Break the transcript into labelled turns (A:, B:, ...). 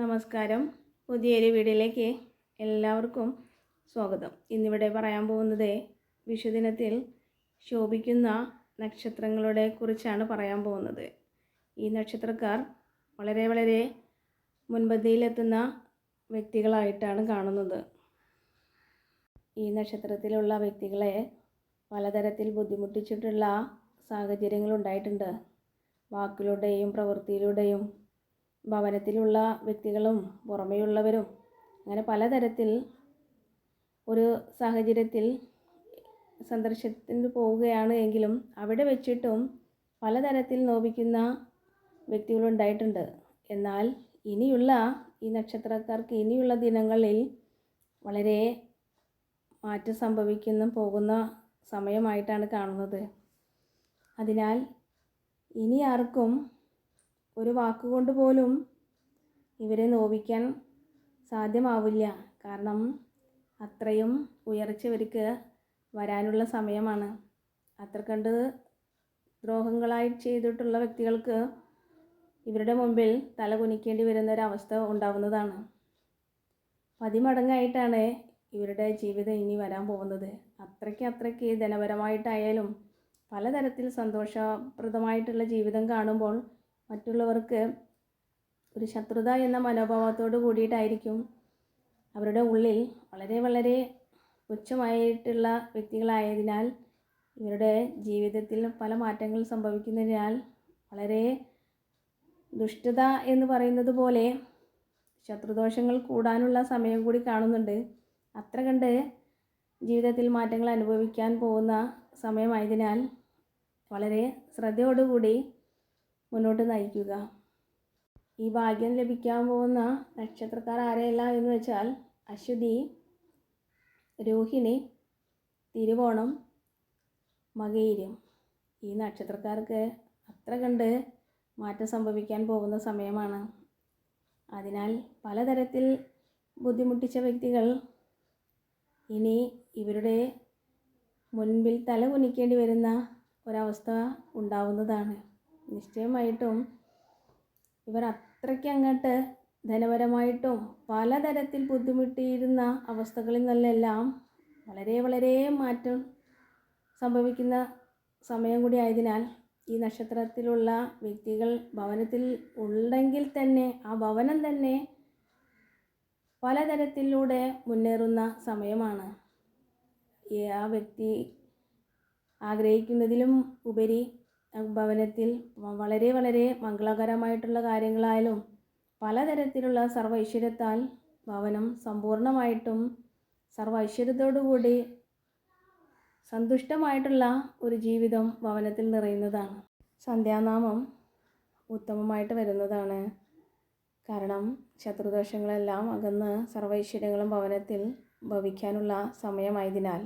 A: നമസ്കാരം പുതിയൊരു വീഡിയോയിലേക്ക് എല്ലാവർക്കും സ്വാഗതം ഇന്നിവിടെ പറയാൻ പോകുന്നത് വിഷുദിനത്തിൽ ശോഭിക്കുന്ന നക്ഷത്രങ്ങളുടെ കുറിച്ചാണ് പറയാൻ പോകുന്നത് ഈ നക്ഷത്രക്കാർ വളരെ വളരെ മുൻപന്തിയിലെത്തുന്ന വ്യക്തികളായിട്ടാണ് കാണുന്നത് ഈ നക്ഷത്രത്തിലുള്ള വ്യക്തികളെ പലതരത്തിൽ ബുദ്ധിമുട്ടിച്ചിട്ടുള്ള സാഹചര്യങ്ങളുണ്ടായിട്ടുണ്ട് വാക്കിലൂടെയും പ്രവൃത്തിയിലൂടെയും ഭവനത്തിലുള്ള വ്യക്തികളും പുറമേയുള്ളവരും അങ്ങനെ പലതരത്തിൽ ഒരു സാഹചര്യത്തിൽ സന്ദർശനത്തിന് പോവുകയാണ് എങ്കിലും അവിടെ വെച്ചിട്ടും പലതരത്തിൽ നോവിക്കുന്ന വ്യക്തികളുണ്ടായിട്ടുണ്ട് എന്നാൽ ഇനിയുള്ള ഈ നക്ഷത്രക്കാർക്ക് ഇനിയുള്ള ദിനങ്ങളിൽ വളരെ മാറ്റം സംഭവിക്കുന്ന പോകുന്ന സമയമായിട്ടാണ് കാണുന്നത് അതിനാൽ ഇനി ആർക്കും ഒരു വാക്കുകൊണ്ട് പോലും ഇവരെ നോവിക്കാൻ സാധ്യമാവില്ല കാരണം അത്രയും ഉയർച്ച ഇവർക്ക് വരാനുള്ള സമയമാണ് അത്ര കണ്ട് ദ്രോഹങ്ങളായി ചെയ്തിട്ടുള്ള വ്യക്തികൾക്ക് ഇവരുടെ മുമ്പിൽ തല കുനിക്കേണ്ടി വരുന്ന ഒരവസ്ഥ ഉണ്ടാവുന്നതാണ് പതിമടങ്ങായിട്ടാണ് ഇവരുടെ ജീവിതം ഇനി വരാൻ പോകുന്നത് അത്രയ്ക്ക് അത്രയ്ക്ക് ധനപരമായിട്ടായാലും പലതരത്തിൽ സന്തോഷപ്രദമായിട്ടുള്ള ജീവിതം കാണുമ്പോൾ മറ്റുള്ളവർക്ക് ഒരു ശത്രുത എന്ന മനോഭാവത്തോട് കൂടിയിട്ടായിരിക്കും അവരുടെ ഉള്ളിൽ വളരെ വളരെ പുച്ഛമായിട്ടുള്ള വ്യക്തികളായതിനാൽ ഇവരുടെ ജീവിതത്തിൽ പല മാറ്റങ്ങൾ സംഭവിക്കുന്നതിനാൽ വളരെ ദുഷ്ടത എന്ന് പറയുന്നത് പോലെ ശത്രുദോഷങ്ങൾ കൂടാനുള്ള സമയം കൂടി കാണുന്നുണ്ട് അത്ര കണ്ട് ജീവിതത്തിൽ മാറ്റങ്ങൾ അനുഭവിക്കാൻ പോകുന്ന സമയമായതിനാൽ വളരെ ശ്രദ്ധയോടുകൂടി മുന്നോട്ട് നയിക്കുക ഈ ഭാഗ്യം ലഭിക്കാൻ പോകുന്ന നക്ഷത്രക്കാർ ആരെയല്ല എന്ന് വെച്ചാൽ അശ്വതി രോഹിണി തിരുവോണം മകയിരും ഈ നക്ഷത്രക്കാർക്ക് അത്ര കണ്ട് മാറ്റം സംഭവിക്കാൻ പോകുന്ന സമയമാണ് അതിനാൽ പലതരത്തിൽ ബുദ്ധിമുട്ടിച്ച വ്യക്തികൾ ഇനി ഇവരുടെ മുൻപിൽ തല കുനിക്കേണ്ടി വരുന്ന ഒരവസ്ഥ ഉണ്ടാവുന്നതാണ് നിശ്ചയമായിട്ടും ഇവർ അത്രയ്ക്ക് അങ്ങോട്ട് ധനപരമായിട്ടും പലതരത്തിൽ ബുദ്ധിമുട്ടിയിരുന്ന അവസ്ഥകളിൽ നിന്നെല്ലാം വളരെ വളരെ മാറ്റം സംഭവിക്കുന്ന സമയം കൂടി ആയതിനാൽ ഈ നക്ഷത്രത്തിലുള്ള വ്യക്തികൾ ഭവനത്തിൽ ഉണ്ടെങ്കിൽ തന്നെ ആ ഭവനം തന്നെ പലതരത്തിലൂടെ മുന്നേറുന്ന സമയമാണ് ആ വ്യക്തി ആഗ്രഹിക്കുന്നതിലും ഉപരി ഭവനത്തിൽ വളരെ വളരെ മംഗളകരമായിട്ടുള്ള കാര്യങ്ങളായാലും പലതരത്തിലുള്ള സർവ്വ ഐശ്വര്യത്താൽ ഭവനം സമ്പൂർണ്ണമായിട്ടും സർവ്വ ഐശ്വര്യത്തോടുകൂടി സന്തുഷ്ടമായിട്ടുള്ള ഒരു ജീവിതം ഭവനത്തിൽ നിറയുന്നതാണ് സന്ധ്യാനാമം ഉത്തമമായിട്ട് വരുന്നതാണ് കാരണം ശത്രുദോഷങ്ങളെല്ലാം അകന്ന് സർവ്വ ഐശ്വര്യങ്ങളും ഭവനത്തിൽ ഭവിക്കാനുള്ള സമയമായതിനാൽ